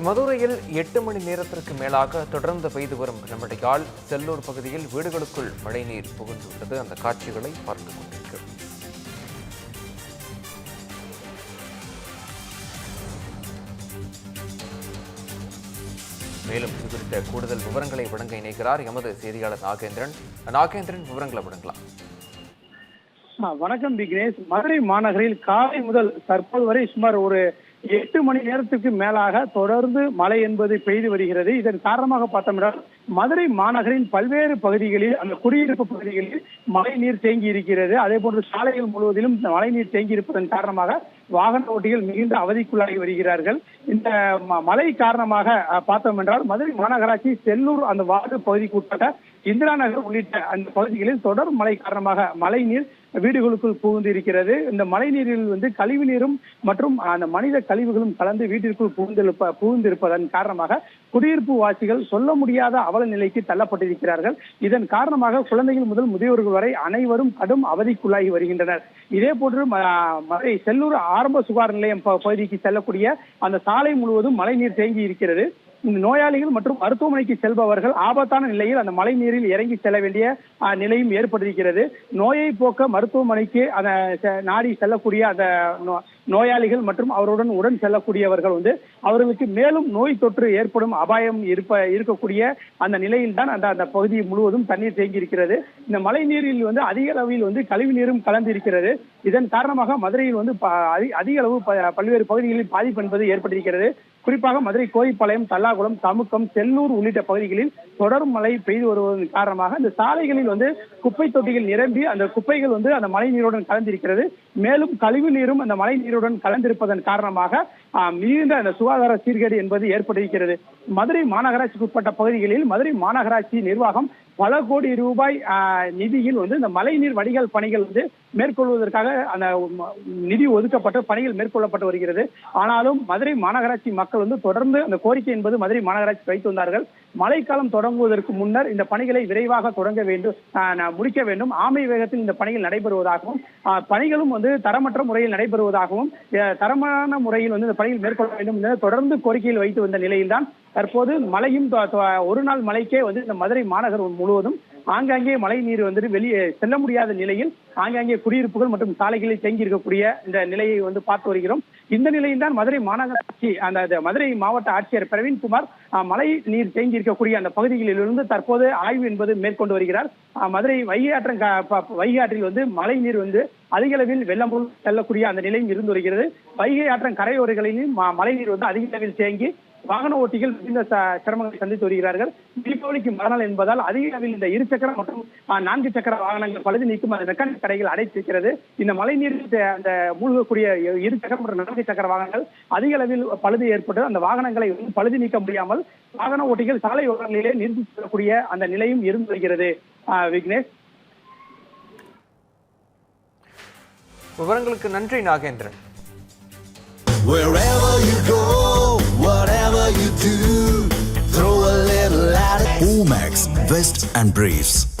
மதுரையில் எட்டு மணி நேரத்திற்கு மேலாக தொடர்ந்து பெய்து வரும் கனமழையால் செல்லூர் பகுதியில் வீடுகளுக்குள் மழைநீர் புகுந்துள்ளது. அந்த காட்சிகளை பார்த்துக் கொண்டிருக்கிறோம். மேலும் இது குறித்த கூடுதல் விவரங்களை வழங்க இணைக்கிறார் எமது செய்தியாளர் நாகேந்திரன். நாகேந்திரன் விவரங்களை வழங்கலாம். வணக்கம் விக்னேஷ். மதுரை மாநகரில் காலை முதல் தற்போது வரை சுமார் ஒரு எட்டு மணி நேரத்துக்கு மேலாக தொடர்ந்து மழை என்பது பெய்து வருகிறது. இதன் காரணமாக பார்த்தோம்னா மதுரை மாநகரின் பல்வேறு பகுதிகளில் அந்த குடியிருப்பு பகுதிகளில் மழை நீர் தேங்கி இருக்கிறது அதே போன்று சாலைகள் முழுவதிலும் மழை நீர் தேங்கி இருப்பதன் காரணமாக வாகன ஓட்டிகள் மிகுந்த அவதிக்குள்ளாகி வருகிறார்கள். இந்த மழை காரணமாக பார்த்தோம் என்றால் மதுரை மாநகராட்சி செல்லூர் அந்த வார்டு பகுதிக்கு உட்பட்ட இந்திரா நகர் உள்ளிட்ட அந்த பகுதிகளில் தொடர் மழை காரணமாக மழை நீர் வீடுகளுக்குள் புகுந்து இருக்கிறது இந்த மழை நீரில் வந்து கழிவு நீரும் மற்றும் அந்த மனித கழிவுகளும் கலந்து வீட்டிற்குள் புகுந்திருப்ப புகுந்திருப்பதன் காரணமாக குடியிருப்பு வாசிகள் சொல்ல முடியாத அவல நிலைக்கு தள்ளப்பட்டிருக்கிறார்கள். இதன் காரணமாக குழந்தைகள் முதல் முதியோர்கள் வரை அனைவரும் கடும் அவதிக்குள்ளாகி வருகின்றனர். இதே போன்று ம- மதுரை செல்லூர் ஆரம்ப சுகாதார நிலையம் பகுதிக்கு செல்லக்கூடிய அந்த சாலை முழுவதும் மழைநீர் தேங்கி இருக்கிறது. இந்த நோயாளிகள் மற்றும் மருத்துவமனைக்கு செல்பவர்கள் ஆபத்தான நிலையில் அந்த மழை நீரில் இறங்கி செல்ல வேண்டிய நிலையும் ஏற்பட்டிருக்கிறது. நோயை போக்க மருத்துவமனைக்கு அந்த செ- நாடி செல்லக்கூடிய அந்த நோயாளிகள் மற்றும் அவருடன் உடன் செல்லக்கூடியவர்கள் வந்து அவர்களுக்கு மேலும் நோய் தொற்று ஏற்படும் அபாயம் இருப்ப இருக்கக்கூடிய அந்த நிலையில் தான் அந்த அந்த பகுதி முழுவதும் தண்ணீர் தேங்கி இருக்கிறது இந்த மழை நீரில் வந்து அதிக அளவில் வந்து கழிவு நீரும் கலந்து இருக்கிறது இதன் காரணமாக மதுரையில் வந்து ப- அதி- அதிக அளவு ப- பல்வேறு பகுதிகளில் பாதிப்பு என்பது ஏற்பட்டிருக்கிறது. குறிப்பாக மதுரை கோயிப்பாளையம் தல்லாகுளம் தமுக்கம் செல்லூர் உள்ளிட்ட பகுதிகளில் தொடர் மழை பெய்து வருவதன் காரணமாக இந்த சாலைகளில் வந்து குப்பை தொட்டிகள் நிரம்பி அந்த குப்பைகள் வந்து அந்த மழை நீருடன் கலந்திருக்கிறது. மேலும் கழிவு நீரும் அந்த மழை நீருடன் கலந்திருப்பதன் காரணமாக மிகுந்த அந்த சுகாதார சீர்கேடு என்பது ஏற்பட்டிருக்கிறது. மதுரை மாநகராட்சிக்கு உட்பட்ட பகுதிகளில் மதுரை மாநகராட்சி நிர்வாகம் பல கோடி ரூபாய் நிதியில் வந்து இந்த மழைநீர் வடிகால் பணிகள் வந்து மேற்கொள்வதற்காக அந்த நிதி ஒதுக்கப்பட்டு பணிகள் மேற்கொள்ளப்பட்டு வருகிறது. ஆனாலும் மதுரை மாநகராட்சி மக்கள் வந்து தொடர்ந்து அந்த கோரிக்கை என்பது மதுரை மாநகராட்சி வைத்து வந்தார்கள். மழைக்காலம் தொடங்குவதற்கு முன்னர் இந்த பணிகளை விரைவாக தொடங்க வேண்டும் முடிக்க வேண்டும். ஆமை வேகத்தில் இந்த பணிகள் நடைபெறுவதாகவும் பணிகளும் வந்து தரமற்ற முறையில் நடைபெறுவதாகவும் தரமான முறையில் வந்து இந்த பணிகள் மேற்கொள்ள வேண்டும் என தொடர்ந்து கோரிக்கையில் வைத்து வந்த நிலையில்தான் தற்போது மழையும் ஒரு நாள் மழைக்கே வந்து இந்த மதுரை மாநகர் முழுவதும் ஆங்காங்கே மழை நீர் வந்துட்டு வெளியே செல்ல முடியாத நிலையில் ஆங்காங்கே குடியிருப்புகள் மற்றும் சாலைகளில் தேங்கி இருக்கக்கூடிய இந்த நிலையை வந்து பார்த்து வருகிறோம். இந்த நிலையில் தான் மதுரை மாநகராட்சி அந்த மதுரை மாவட்ட ஆட்சியர் பிரவீன்குமார் மழை நீர் தேங்கி இருக்கக்கூடிய அந்த பகுதிகளிலிருந்து தற்போது ஆய்வு என்பது மேற்கொண்டு வருகிறார். மதுரை வைகை ஆற்றங் வைகை வந்து மழை நீர் வந்து அதிக அளவில் வெள்ளம் செல்லக்கூடிய அந்த நிலையும் இருந்து வருகிறது. வைகை ஆற்றங் கரையோரங்களிலும் மழை நீர் வந்து அதிக அளவில் தேங்கி வாகன ஓட்டிகள் மிகுந்த சிரமங்களை சந்தித்து வருகிறார்கள். தீபாவளிக்கு மறுநாள் என்பதால் அதிக அளவில் இந்த இரு சக்கர மற்றும் நான்கு சக்கர வாகனங்கள் பழுது நீக்கும் அந்த மெக்கானிக் கடைகள் அடைத்திருக்கிறது. இந்த மழை நீரில் தே- அந்த மூழ்கக்கூடிய இரு சக்கர மற்றும் நான்கு சக்கர வாகனங்கள் அதிக அளவில் பழுது ஏற்பட்டு அந்த வாகனங்களை வந்து பழுது நீக்க முடியாமல் வாகன ஓட்டிகள் சாலை ஓரங்களிலே நிறுத்தி செல்லக்கூடிய அந்த நிலையும் இருந்து வருகிறது. விக்னேஷ். விவரங்களுக்கு நன்றி நாகேந்திரன். and briefs.